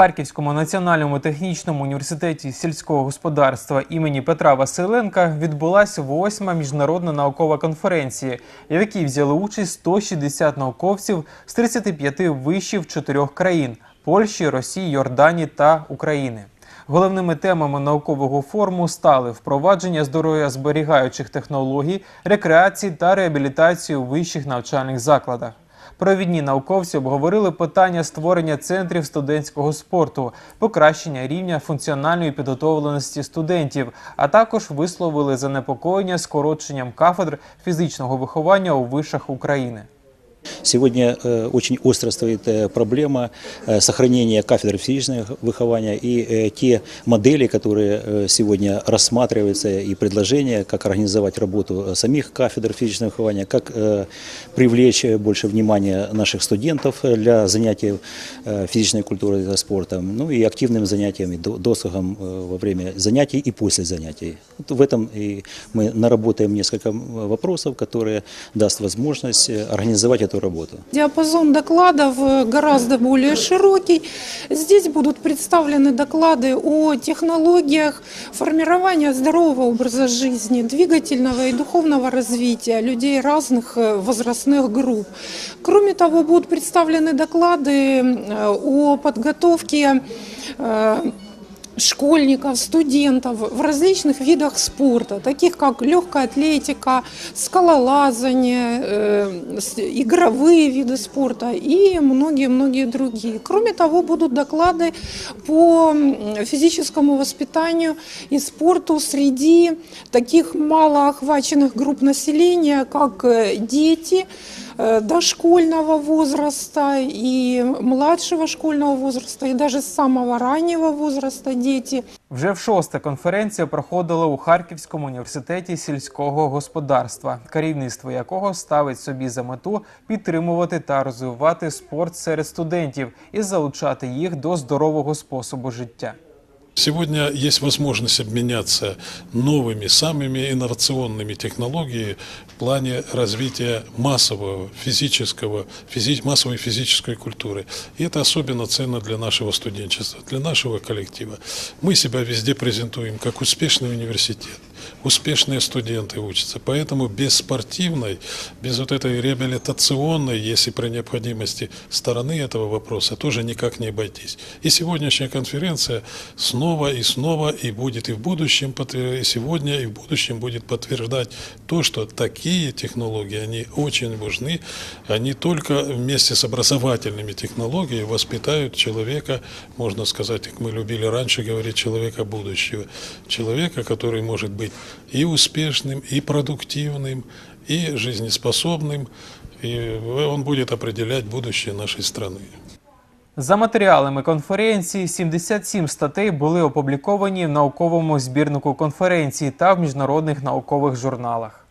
Харківському національному технічному університеті сільського господарства імені Петра Василенка відбулася восьма міжнародна наукова конференція, в якій взяли участь 160 науковців з 35 вишів чотирьох країн Польщі, Росії, Йорданії та України. Головними темами наукового форуму стали впровадження здоров'я зберігаючих технологій, рекреації та реабілітації у вищих навчальних закладах. Провідні науковці обговорили питання створення центрів студентського спорту, покращення рівня функціональної підготовленості студентів, а також висловили занепокоєння скороченням кафедр фізичного виховання у вишах України. Сегодня э, очень остро стоит э, проблема э, сохранения кафедры физического выхования и те модели, которые сегодня рассматриваются и предложения, как организовать работу самих кафедр физического выхования, как привлечь больше внимания наших студентов для занятий физической культурой и спортом, ну и активным занятием, и до- досугом во время занятий и после занятий. Вот в этом и мы наработаем несколько вопросов, которые даст возможность организовать эту работу. Диапазон докладов э, гораздо более широкий. Здесь будут представлены доклады о технологиях формирования здорового образа жизни, двигательного и духовного развития людей разных э, возрастных групп. Кроме того, будут представлены доклады э, о подготовке школьников, студентов в различных видах спорта, таких как легкая атлетика, скалолазание, э, игровые виды спорта и многие-многие другие. Кроме того, будут доклады по физическому воспитанию и спорту среди таких малоохваченных групп населения, как э, дети, э, дошкольного возраста и младшего школьного возраста, и даже с самого раннего возраста дети. Вже в шосте конференція проходила у Харківському університеті сільського господарства, керівництво якого ставить собі за мету підтримувати та розвивати спорт серед студентів і залучати їх до здорового способу життя. Сегодня есть возможность обменяться новыми, самыми инновационными технологиями в плане развития массового физического, физи- массовой физической культуры. И это особенно ценно для нашего студенчества, для нашего коллектива. Мы себя везде презентуем как успешный университет. Успешные студенты учатся. Поэтому без спортивной, без вот этой реабилитационной, если при необходимости, стороны этого вопроса тоже никак не обойтись. И сегодняшняя конференция снова и снова и будет и в будущем, и сегодня, и в будущем будет подтверждать то, что такие технологии, они очень важны. Они только вместе с образовательными технологиями воспитают человека, можно сказать, как мы любили раньше говорить, человека будущего. Человека, который может быть и успешным, и продуктивным, и жизнеспособным, и он будет определять будущее нашей страны. За матеріалами конференції 77 статей були опубліковані в науковому збірнику конференції та в міжнародних наукових журналах.